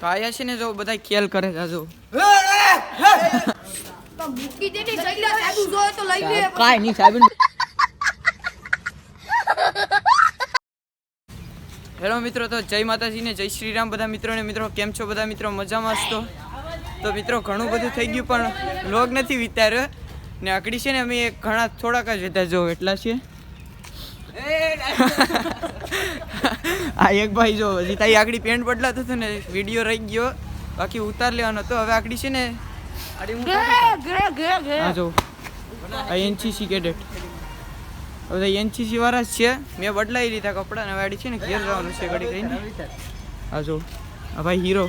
તો આયા છે ને જો બધા ખેલ કરે છે જો તો મૂકી દે ને જઈલા સાહેબ જોયે તો લઈ લે. કાંઈ નહીં સાહેબ. હેલો મિત્રો તો જય માતાજી ને જય શ્રી રામ. બધા મિત્રો ને મિત્રો કેમ છો? બધા મિત્રો મજામાં છો તો? તો મિત્રો ઘણું બધું થઈ ગયું પણ લોગ નથી વિતાર્યો. ને આકડી છે ને અમે ઘણા થોડાક જ હતા જો એટલા છે આ એક ભાઈ જો હજી તારી આકડી પેન્ટ બદલાતું હતું ને વીડિયો રહી ગયો. બાકી ઉતાર લેવાનો હતો હવે આકડી છે ને. હા જો. આ એનસીસી કેડેટ હવે એનસીસી વાળા જ છે. મેં બદલાવી લીધા કપડાં ને વાડી છે ને ઘેર જવાનું છે ઘડી કરીને હા જો. આ ભાઈ હીરો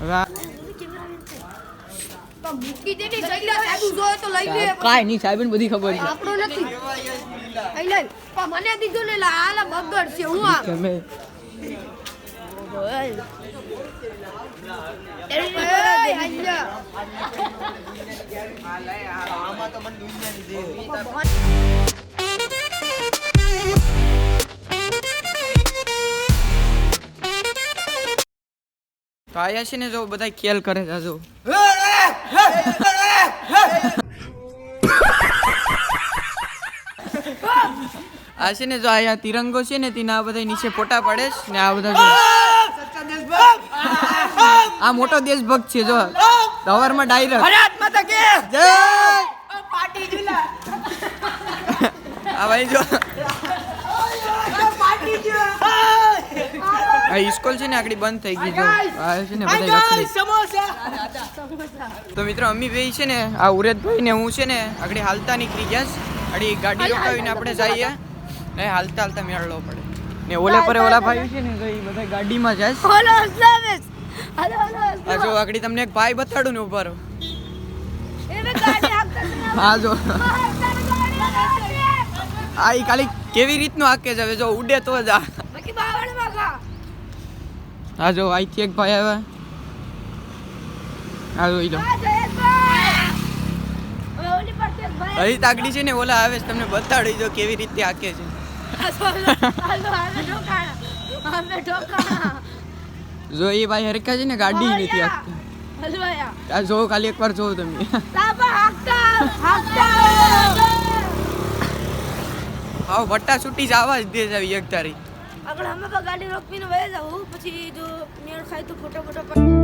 હવે તો તો કાંઈ નહીં સાહેબ બધી ખબર છે. આપણો નથી. અહીં લઈ પણ મને દીધું ને લા આલા બગડ છે હું આ તમે તો આયા છે ને જો બધા ખેલ કરે છે આ છે ને જો અહીંયા તિરંગો છે ને તેના આ બધા નીચે ફોટા પડે છે ને આ બધા આ મોટો દેશભક્ત છે જો. સવારમાં ડાયરેક્ટ. આ ભાઈ જો. આ સ્કૂલ છે ને આકડી બંધ થઈ ગઈ જો. આ છે ને બધા તો મિત્રો અમી ભાઈ છે ને આ ઉરેદભાઈ ને હું છે ને આગળ હાલતા નીકળી ગયા છે. આડી ગાડી રોકાવીને આપણે જઈએ. ને હાલતા હાલતા મેળવો પડે. ને ઓલે પર ઓલા ભાઈ? છે ને એ બધા ગાડીમાં જાય છે. હલો અસલામેશ હલો હલો આ જો આગળ તમને એક ભાઈ બતાડું ને ઊભો રહો. એને ગાડી હાંકતા હા જો. બાકી આ ઈ ખાલી કેવી રીતનું હાકે છે? હવે જો ઉડે તો જ આ. બાવળ વાગા હા જો અહીંથી એક ભાઈ આવ્યા. હા લો. ઓલી પર એક ભાઈ હરી તાકડી છે ને ઓલા આવે છે તમને બતાડી જો કેવી રીતે હાકે છે. જો એ ભાઈ હરકા છે ને ગાડી નથી આ જો ખાલી એકવાર જો તમે. હા વટ્ટા છૂટી જ જ દે છે એક તારીખ આગળ અમે ગાડી રોકવીને વહી જાવ પછી જો મેળ ખાય તો ફોટો ફોટો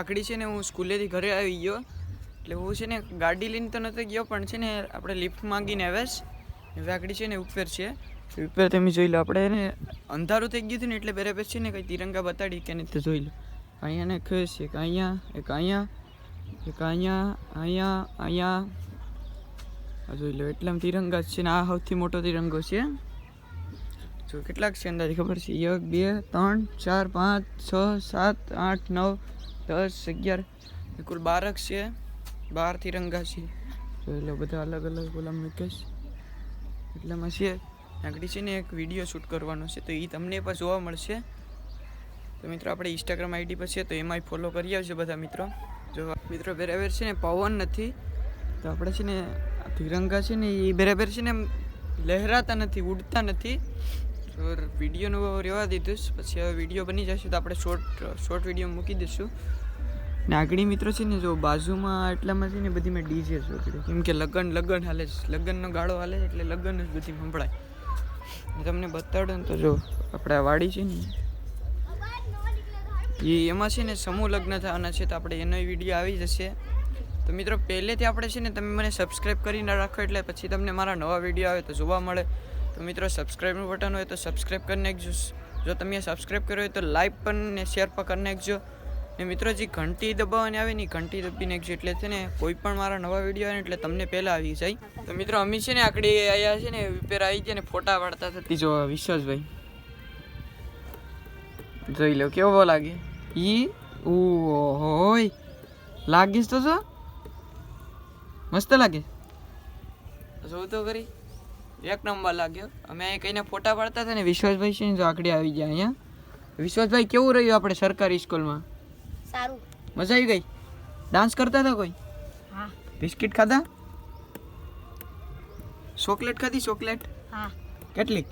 તો આકડી છે ને હું સ્કૂલેથી ઘરે આવી ગયો. એટલે હું છે ને ગાડી લઈને તો નહોતો ગયો, પણ છે ને આપણે લિફ્ટ માંગીને આવ્યા છે. આકડી છે ને ઉપર છે. ઉપર તમે જોઈ લો, આપણે એને અંધારું થઈ ગયું હતું ને એટલે બરાબર છે ને કંઈ તિરંગા બતાડી કે નહીં તો જોઈ લો. અહીંયા ને ખસ એક અહીંયા એક અહીંયા એક અહીંયા અહીંયા અહીંયા. જોઈ લો એટલા તિરંગા છે ને આ સૌથી મોટો તિરંગો છે. જો કેટલાક છે અંદાજે ખબર છે? એક, બે, ત્રણ, ચાર, પાંચ, છ, સાત, આઠ, નવ દસ, અગિયાર. કુલ બારક છે. બાર તિરંગા છે. એટલે બધા અલગ અલગ ઓલા મૂકેશ એટલામાં છે. આગળ છે ને એક વીડિયો શૂટ કરવાનો છે, તો એ તમને પણ જોવા મળશે. તો મિત્રો, આપણે ઇન્સ્ટાગ્રામ આઈડી પર છે, તો એમાંય ફોલો કરી આવજો બધા મિત્રો. જો મિત્રો, બરાબર છે ને, પવન નથી. તો આપણે છે ને તિરંગા છે ને એ બરાબર છે ને, લહેરાતા નથી, ઉડતા નથી. વિડીયોનું રહેવા દીધું. પછી હવે વીડિયો બની જશે તો આપણે શોર્ટ શોર્ટ વીડિયો મૂકી દઈશું. ને આગળ મિત્રો છે ને જો બાજુમાં એટલામાં છે ને બધી મેં ડીજે શોધી કેમ કે લગ્ન લગ્ન હાલે છે લગનનો ગાળો હાલે છે એટલે લગ્ન જ બધી સંભળાય. તમને બતાડો ને તો જો આપણે વાડી છે ને, એ એમાં છે ને સમૂહ લગ્ન થવાના છે તો આપણે એનો વીડિયો આવી જશે. તો મિત્રો પહેલેથી આપણે છે ને તમે મને સબસ્ક્રાઈબ કરીને રાખો એટલે પછી તમને મારા નવા વીડિયો આવે તો જોવા મળે. તો મિત્રો સબસ્ક્રાઈબનું બટન હોય તો સબસ્ક્રાઈબ કરી નાખજો. જો તમે સબસ્ક્રાઈબ કર્યો હોય તો લાઈક પણ ને શેર પણ કરી નાખજો. ને મિત્રો, જે ઘંટી દબાવવાની આવે ને ઘંટી દબી નાખજો. એટલે છે ને કોઈ પણ મારા નવા વીડિયો આવે એટલે તમને પહેલાં આવી જાય. તો મિત્રો, અમે છે ને આકડી અહીંયા છે ને વિપેર આવી ગયા ને, ફોટા પાડતા થતી જો વિશ્વાસભાઈ જોઈ લો, કેવો લાગે? ઈ? ઓય લાગીશ તો શું મસ્ત લાગે. જોવું તો કરી એક નંબર લાગ્યો. અમે અહીં કહીને ફોટા પાડતા હતા ને વિશ્વાસભાઈ છે ને આકડી આવી ગયા અહીંયા. વિશ્વાસભાઈ કેવું રહ્યું આપણે સરકારી સ્કૂલમાં? સારું. મજા આવી ગઈ? ડાન્સ કરતા હતા કોઈ? હા. બિસ્કિટ ખાધા? ચોકલેટ ખાધી ચોકલેટ? હા. કેટલી?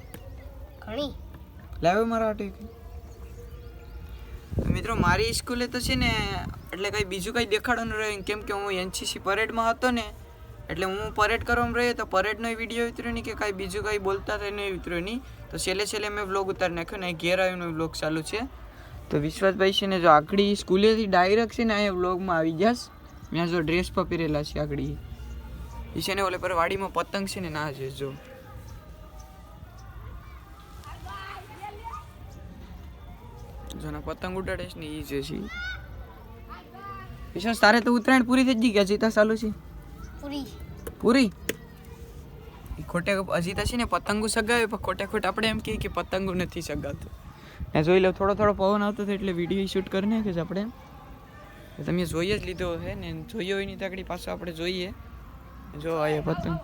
ઘણી. લાવ્યો મારા હાટુ મિત્રો મારી સ્કૂલે તો છે ને એટલે કંઈ બીજું કંઈ દેખાડવાનું રહ્યું કેમ કે હું એનસીસી પરેડમાં હતો ને એટલે હું પરેડ કરવામાં રહ્યો તો પરેડનો વીડિયો ઉતર્યો નહીં કે કાંઈ બીજું કંઈ બોલતા નહીં ઉતર્યો નહીં. તો છેલ્લે છેલ્લે મેં બ્લોગ ઉતારી નાખ્યો ને ઘેર આવીને બ્લોગ ચાલુ છે. તો વિશ્વાસભાઈ છે ને જો આકડી સ્કૂલેથી ડાયરેક્ટ છે ને અહીંયા બ્લોગમાં આવી જશ મેં જો ડ્રેસ પર પહેરેલા છે આકડી. એ છે ને ઓલે પર વાડીમાં પતંગ છે ને ના છે જો. જોના પતંગ ઉડાડે છે ને એ જે છે. વિશ્વાસ, તારે તો ઉત્તરાયણ પૂરી થઈ ગઈ કે હજી તો ચાલુ છે? પૂરી. પૂરી? ખોટે હજી તો છે ને પતંગો સગાવે, પણ ખોટે ખોટ આપણે એમ કહીએ કે પતંગો નથી સગાવતો. ને જોઈ લો થોડો થોડો પવન આવતો હતો એટલે વીડિયો શૂટ કરી છે આપણે તમે જોઈએ જ લીધો છે ને, જોયો હોયની તાકડી પાછો આપણે જોઈએ. જો આ પતંગ.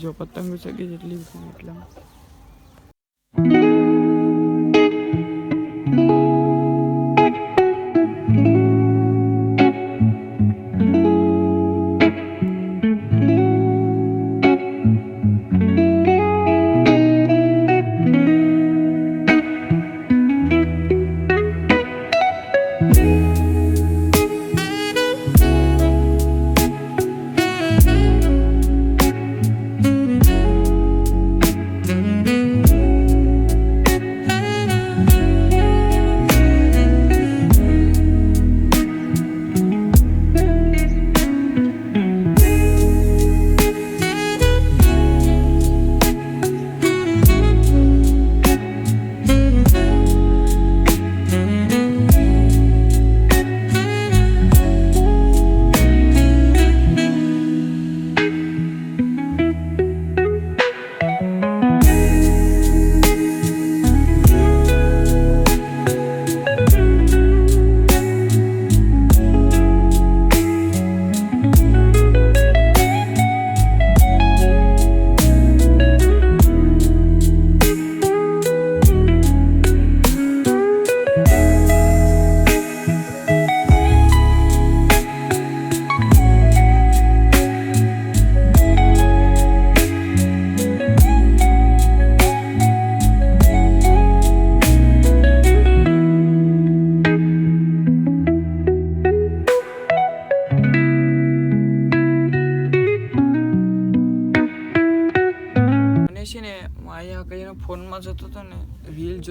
જો પતંગો સગી જેટલી એટલા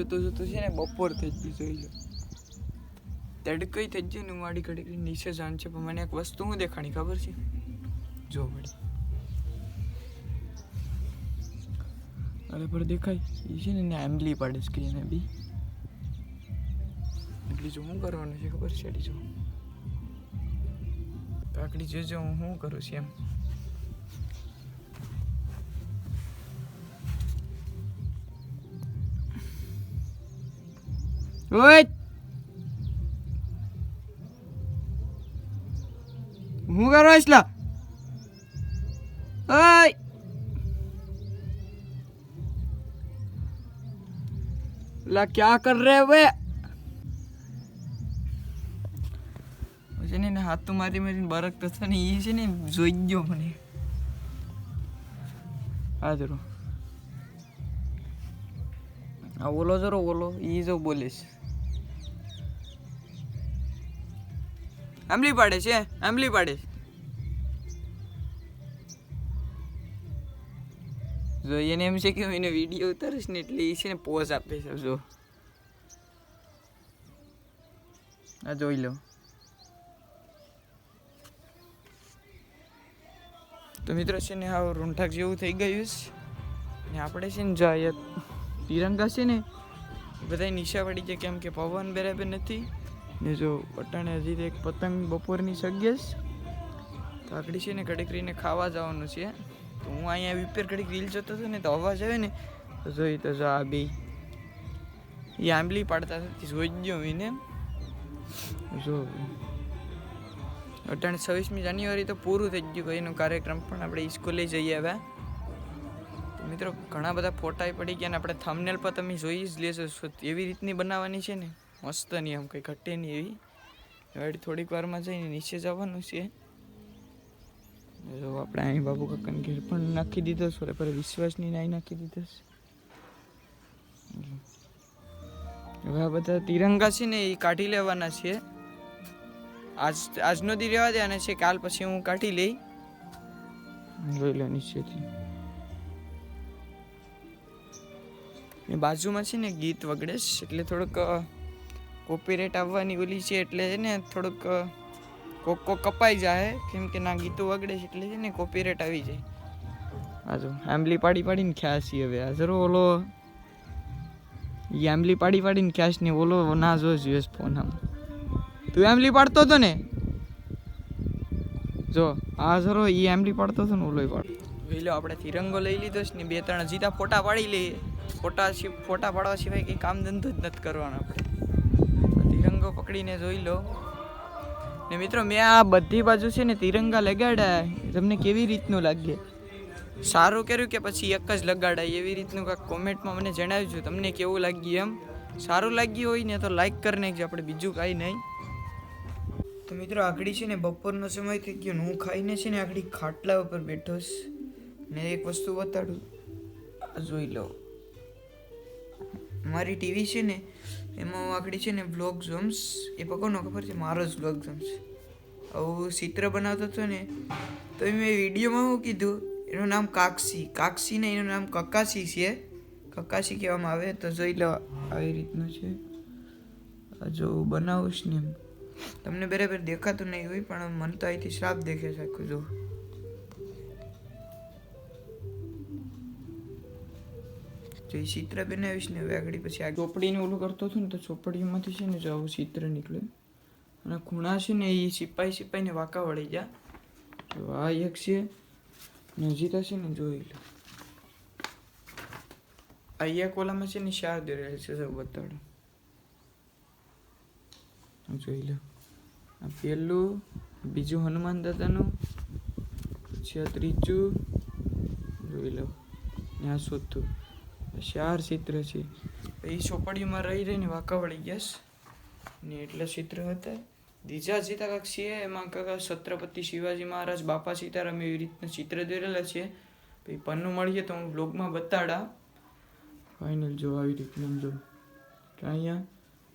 જોતો જોતો છે ને બપોર થઈ ગઈ જોઈ લો. તડકઈ થઈ ગઈ ને હું મારી ઘડી નીચે જાણ છે, પણ મને એક વસ્તુ હું દેખાણી, ખબર છે? જો મળી અરે પર દેખાય. એ છે ને એમ્બલી પાડે સ્ક્રીને બી. એટલે જો શું કરવાનું છે, ખબર છે જો. કાકડી જોજો હું શું કરું છું એમ. ઓય હું કરો એટલા ઓય લા ક્યાં કર રહે વે છે ને હાથ તો મારી મારીને બરક તો થયો ને એ છે ને જોઈ ગયો મને આ જરો આ ઓલો જરો ઓલો એ જો બોલે આંબલી પાડે છે આંબલી પાડે છે. જો એને એમ છે કે હું એને વીડિયો ઉતારીશ ને એટલે એ છે ને પોઝ આપે છે, જો. આ જોઈ લો. તો મિત્રો છે ને આ રૂંઠાક જેવું થઈ ગયું છે. ને આપણે છે ને જો તિરંગા છે ને બધા નિશા પડી જાય કેમ કે પવન બરાબર નથી. ને જો અટાણે હજી એક પતંગ બપોરની સગ્યસ તો આકડી છે ને ઘડીકરીને ખાવા જવાનું છે. તો હું અહીંયા વિપેર ઘડીક રીલ જોતો હતો ને તો અવાજ આવે ને, તો જોઈ તો જો આ બે એ આંબલી પાડતા હતા જોઈ જ ગયો એને. જો અટાણે છવ્વીસમી જાન્યુઆરી તો પૂરું થઈ ગયું, એનો કાર્યક્રમ પણ આપણે સ્કૂલે જઈએ આવ્યા. મિત્રો, ઘણા બધા ફોટા પડી ગયા ને, આપણે થમનેલ પર તમે જોઈ જ લેશો એવી રીતની બનાવવાની છે ને? મસ્ત નહીં આમ કંઈ ઘટે નહીં એવી. હવે થોડીક વારમાં જઈને નીચે જવાનું છે. જો આપણે અહીં બાબુ કાકાને ઘેર પણ નાખી દીધો છે. પર વિશ્વાસની નાઈ નાખી દીધો છે. હવે આ બધા તિરંગા છે ને એ કાઢી લેવાના છે. આજ, આજનો દી રહેવા દેવાના છે કાલ પછી હું કાઢી લઈ. જોઈ લો નીચેથી. બાજુમાં છે ને ગીત વગડે એટલે થોડુંક કોપીરાઇટ આવવાની ઓલી છે એટલે છે ને થોડુંક કોક કોક કપાઈ જાય કેમ કે ના ગીતો વગડે છે એટલે છે ને કોપીરેટ આવી જાય. આ જો, આંબલી પાડી પાડીને ખ્યાસી હવે. આ જરો ઓલો, ઈ આંબલી પાડી પાડીને ખ્યાસ ને ઓલો ના જો યુએસ ફોન આમ. તું આંબલી પાડતો હતો ને? જો, આ જરો એ આંબલી પાડતો હતો ને ઓલો પાડતો જોઈ આપણે તિરંગો લઈ લીધો છે ને, બે ત્રણ જીતા ફોટા પાડી લઈએ. ફોટા ફોટા પાડવા સિવાય કંઈ કામ ધંધો જ નથી કરવાનો આપણે. તિરંગો પકડીને જોઈ લો. ને મિત્રો, મેં આ બધી બાજુ છે ને તિરંગા લગાડ્યા. તમને કેવી રીતનું લાગે? સારું કર્યું કે પછી એક જ લગાડાય? એવી રીતનું કાંક કોમેન્ટમાં મને જણાવજો. તમને કેવું લાગ્યું એમ? સારું લાગ્યું હોય ને તો લાઈક કરી નાખજો. આપણે બીજું કાંઈ નહીં. તો મિત્રો આગળ છે ને બપોરનો સમય થઈ ગયો હું ખાઈને છે ને આગળ ખાટલા ઉપર બેઠો ને એક વસ્તુ બતાડું. જોઈ લો. મારી ટીવી છે ને એમાં આગળ છે ને બ્લોક ઝોમ્સ એ પકોનો ખબર છે, મારો જ બ્લોક ઝોમ્સ આવું ચિત્ર બનાવતો હતો ને, તો મેં વિડીયોમાં શું કીધું, એનું નામ કાક્ષી કાક્ષી ને એનું નામ કકાસી છે. કકાસી કહેવામાં આવે, તો જોઈ લો આવી રીતનું છે. જો બનાવું ને એમ. તમને બરાબર દેખાતું નહીં હોય, પણ મને તો અહીંથી શ્રાપ દેખે છે જો. જો એ ચિત્ર બનાવીશ ને હવે આગળ પછી આ ચોપડીને ઓલું કરતો હતો ને તો ચોપડીમાંથી છે ને જો આવું ચિત્ર નીકળે અને ખૂણા છે ને એ સિપાઈ સિપાઈને વાંકા વળી ગયા. જો આ એક છે, નજીક હશે છે ને જોઈ લો. અહીંયા કોલામાં છે ને શાર દોરેલ છે, સૌ બતાડો. જોઈ લો. આ પહેલું બીજું હનુમાન દાદાનું આ ત્રીજું. જોઈ લો. ને આ ચાર ચિત્ર છે. એ ચોપડીમાં રહી રહીને વાંકા વળી ગયા ને એટલા ચિત્ર હતા. બીજા સીતા કાંક છે એમાં કાંક છત્રપતિ શિવાજી મહારાજ, બાપા સીતારામ એવી રીતના ચિત્ર દોરેલા છે. પછી પન્નું મળીએ તો હું બ્લોગમાં બતાડા. ફાઇનલ જો આવી રીતનું જો. અહીંયા,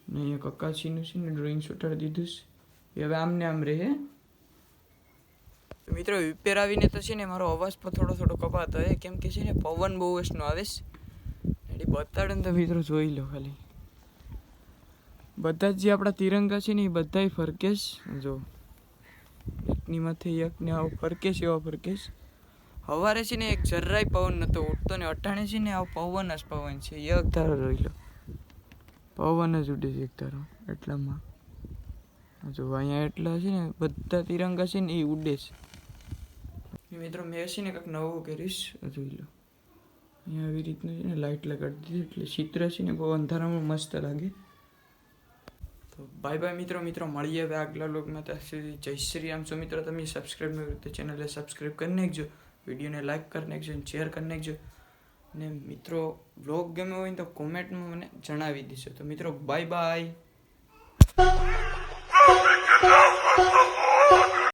ને અહીંયા કક્કાશીનું છે ને ડ્રોઈંગ ચોટાડી દીધું છે. એ હવે આમને આમ રહે. મિત્રો, વિપેર આવીને તો છે ને મારો અવાજ પણ થોડો થોડો કપાતો હોય. કેમ કે છે ને પવન બહુ વસનો આવે છે. એટલે બતાડે ને તો મિત્રો જોઈ લો ખાલી. બધા જ આપણા તિરંગા છે ને એ બધાય ફરકેશ. જો, એકની માથે એક ને આવો ફરકેશ, એવો ફરકેશ. સવારે છે ને એક જરાય પવન નહોતો ઉઠતો ને અટાણે છે ને આવો પવન જ પવન છે. એક ધારો જોઈ લો. પવન જ ઉડે છે એક ધારો, એટલામાં. જો, અહીંયા એટલા છે ને બધા તિરંગા છે ને એ ઉડે છે. મિત્રો મેં છે ને કંઈક નવું કરીશ, જોઈ લો. અહીંયા આવી રીતનું છે ને લાઇટ લગાડી દીધી એટલે ચિત્ર છે ને બહુ અંધારામાં મસ્ત લાગે. તો બાય બાય મિત્રો મિત્રો, મળીએ હવે આગલા લોકમાં ત્યાં સુધી જય શ્રી રામ. સો મિત્રો, તમે સબસ્ક્રાઈબ ન તો ચેનલને સબસ્ક્રાઈબ કરી નાખજો. વિડીયોને લાઇક કરી નાખજો અને શેર કરી નાખજો. ને મિત્રો બ્લોગ ગમ્યો હોય તો કોમેન્ટમાં મને જણાવી દેશો તો મિત્રો બાય બાય